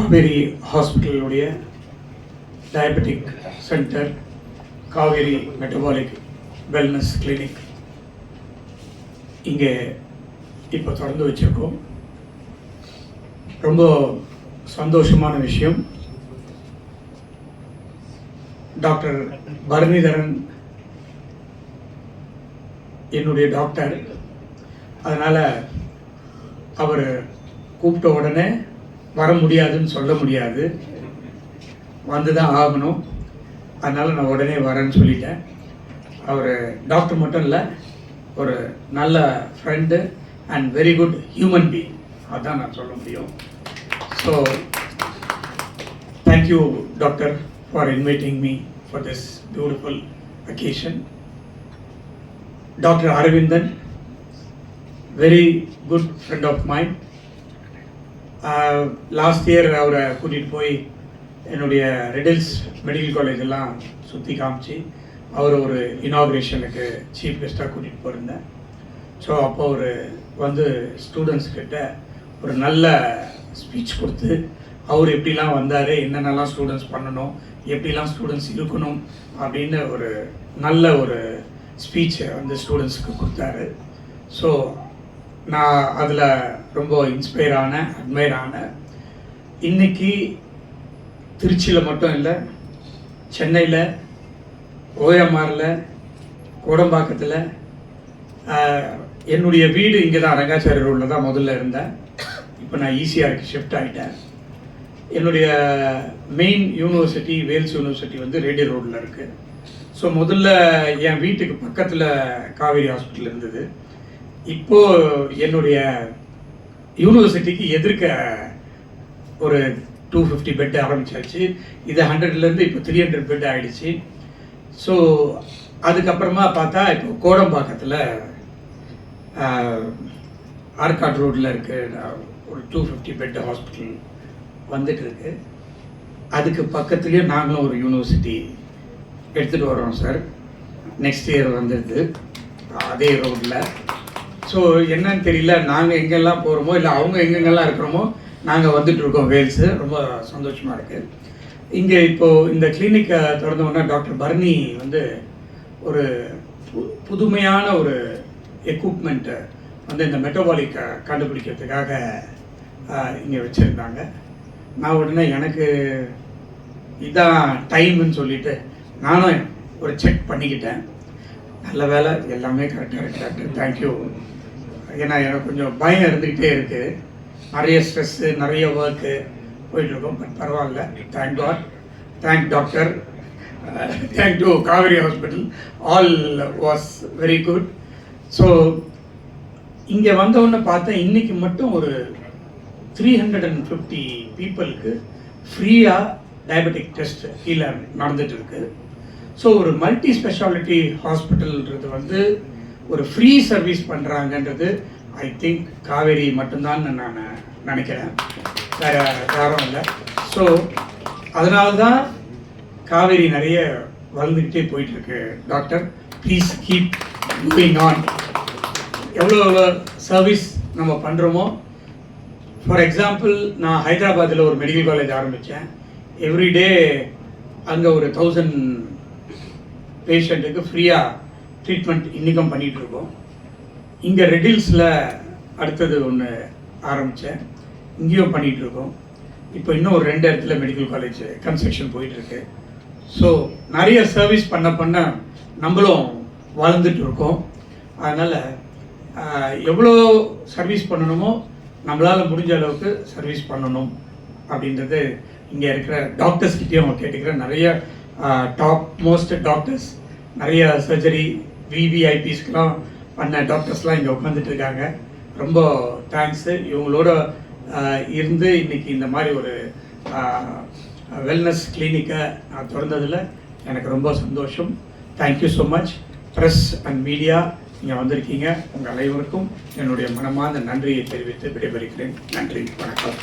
Kaveri ஹாஸ்பிட்டலுடைய diabetic centre Kaveri metabolic wellness clinic இங்கே இப்போ தொடர்ந்து வச்சுருக்கோம். ரொம்ப சந்தோஷமான விஷயம். டாக்டர் பரணிதரன் என்னுடைய டாக்டர். அதனால் அவர் கூப்பிட்ட உடனே வர முடியாதுன்னு சொல்ல முடியாது. வந்து தான் ஆகணும். அதனால் நான் உடனே வரேன்னு சொல்லிட்டேன். அவர் டாக்டர் மட்டும் இல்லை ஒரு நல்ல friend and very good human being அதான் நான் சொல்ல முடியும். So thank you doctor for inviting me for this beautiful occasion doctor Aravindan very good friend of mine last year அவரை கூட்டிகிட்டு போய் என்னுடைய ரெடில்ஸ் மெடிக்கல் காலேஜ் எல்லாம் சுற்றி காமிச்சு அவர் ஒரு இனாக்ரேஷனுக்கு சீஃப் கெஸ்ட்டாக கூட்டிகிட்டு போயிருந்தேன் ஸோ அப்போ அவர் வந்து ஸ்டூடெண்ட்ஸ்கிட்ட ஒரு நல்ல ஸ்பீச் கொடுத்து அவர் எப்படிலாம் வந்தார்? என்னென்னலாம் ஸ்டூடெண்ட்ஸ் பண்ணணும்? எப்படிலாம் ஸ்டூடெண்ட்ஸ் இருக்கணும்? அப்படின்னு ஒரு நல்ல ஒரு ஸ்பீச்சை வந்து ஸ்டூடெண்ட்ஸுக்கு கொடுத்தாரு. ஸோ நான் அதில் ரொம்ப இன்ஸ்பயர் ஆனேன் அட்மையர் ஆனேன் இன்னைக்கு திருச்சியில் மட்டும் இல்லை சென்னையில் ஓஎம்ஆரில் கோடம்பாக்கத்தில் என்னுடைய வீடு இங்கே தான் அரங்காச்சாரி ரோடில் தான் முதல்ல இருந்தேன். இப்போ நான் ஈஸியாக ஷிஃப்ட் ஆகிட்டேன் என்னுடைய மெயின் யூனிவர்சிட்டி வேல்ஸ் யூனிவர்சிட்டி வந்து ரேடியோ ரோட்டில் இருக்குது ஸோ முதல்ல என் வீட்டுக்கு பக்கத்தில் காவேரி ஹாஸ்பிட்டல் இருந்தது. இப்போ என்னுடைய யூனிவர்சிட்டிக்கு எதிர்க்க ஒரு டூ ஃபிஃப்டி பெட் ஆரம்பிச்சாச்சு. இது ஹண்ட்ரட்லேருந்து இப்போ த்ரீ ஹண்ட்ரட் பெட் ஆகிடுச்சு ஸோ அதுக்கப்புறமா பார்த்தா இப்போ கோடம்பாக்கத்தில் ஆர்காட் ரோட்டில் இருக்க. ஒரு டூ ஃபிஃப்டி பெட் ஹாஸ்பிட்டல் வந்துட்டு இருக்கு அதுக்கு பக்கத்துலேயே நாங்களும் ஒரு யூனிவர்சிட்டி எடுத்துகிட்டு வரோம் சார் நெக்ஸ்ட் இயர் வந்துடுது அதே ரோட்டில் ஸோ என்னன்னு தெரியல. நாங்கள் எங்கெல்லாம் போகிறோமோ இல்லை அவங்க எங்கெங்கெல்லாம் இருக்கிறோமோ நாங்கள் வந்துட்டுருக்கோம் வேல்ஸு ரொம்ப சந்தோஷமாக இருக்குது இங்கே இப்போது இந்த கிளினிக்கை திறந்த டாக்டர் பர்னி வந்து ஒரு பு- புதுமையான ஒரு எக்யூப்மெண்ட்டை வந்து இந்த மெட்டபாலிக்கை கண்டுபிடிக்கிறதுக்காக இங்கே வச்சுருந்தாங்க. நான் உடனே எனக்கு இதான் டைம்னு சொல்லிட்டு நானும் ஒரு செக் பண்ணிக்கிட்டேன். நல்ல வேலை. எல்லாமே கரெக்டாக இருக்கு டாக்டர் தேங்க்யூ ஏன்னா எனக்கு கொஞ்சம் பயம் இருந்துக்கிட்டே இருக்குது நிறைய ஸ்ட்ரெஸ்ஸு நிறைய ஒர்க்கு போயிட்டுருக்கோம் பட் பரவாயில்ல. Thank God thank doctor thank to Kaveri hospital all was very good so இங்கே வந்தவுடனே பார்த்தேன் இன்னைக்கு மட்டும் ஒரு த்ரீ ஹண்ட்ரட் அண்ட் ஃபிஃப்டி பீப்புளுக்கு ஃப்ரீயாக டயபெட்டிக் டெஸ்ட் கீழே நடந்துகிட்டு இருக்குது ஸோ ஒரு மல்டி ஸ்பெஷாலிட்டி ஹாஸ்பிட்டல்ன்றது வந்து ஒரு ஃப்ரீ சர்வீஸ் பண்ணுறாங்கன்றது ஐ திங்க் காவேரி மட்டும்தான் நான் நினைக்கிறேன். வேற யாரும் இல்லை. ஸோ அதனால தான் காவேரி நிறைய வளர்ந்துக்கிட்டே போயிட்டுருக்கு doctor please keep moving on எவ்வளோ எவ்வளோ சர்வீஸ் நம்ம பண்ணுறோமோ ஃபார் எக்ஸாம்பிள் நான் ஹைதராபாத்தில் ஒரு மெடிக்கல் காலேஜ் ஆரம்பித்தேன் எவ்ரிடே அங்கே ஒரு தௌசண்ட் பேஷண்ட்டுக்கு ஃப்ரீயாக ட்ரீட்மெண்ட் இன்றைக்கும் பண்ணிகிட்டு இருக்கோம் இங்கே ரெடில்ஸில் அடுத்தது ஒன்று ஆரம்பித்தேன் இங்கேயும் பண்ணிகிட்டு இருக்கோம் இப்போ இன்னும் ஒரு ரெண்டு இடத்துல மெடிக்கல் காலேஜ் கன்ஸ்ட்ரக்ஷன் போயிட்டுருக்கு. ஸோ நிறைய சர்வீஸ் பண்ண பண்ண நம்மளும் வளர்ந்துட்டு இருக்கோம். அதனால் எவ்வளோ சர்வீஸ் பண்ணணுமோ நம்மளால் முடிஞ்ச அளவுக்கு சர்வீஸ் பண்ணணும் அப்படின்றது இங்கே இருக்கிற டாக்டர்ஸ் அவங்க கேட்டுக்கிறேன். நிறைய டாப் மோஸ்ட் டாக்டர்ஸ் நிறைய சர்ஜரி விவிஐபிஸ்க்கெலாம் பண்ண டாக்டர்ஸ்லாம் இங்கே உட்காந்துட்டு இருக்காங்க ரொம்ப தேங்க்ஸு இவங்களோட இருந்து இன்னைக்கு இந்த மாதிரி ஒரு வெல்னஸ் கிளினிக்கை நான் திறந்ததில் எனக்கு ரொம்ப சந்தோஷம். Thank you so much press and media நீங்கள் வந்திருக்கீங்க. உங்கள் அனைவருக்கும் என்னுடைய மனமார்ந்த நன்றியை தெரிவித்து விடைபெறுகிறேன். நன்றி. வணக்கம்.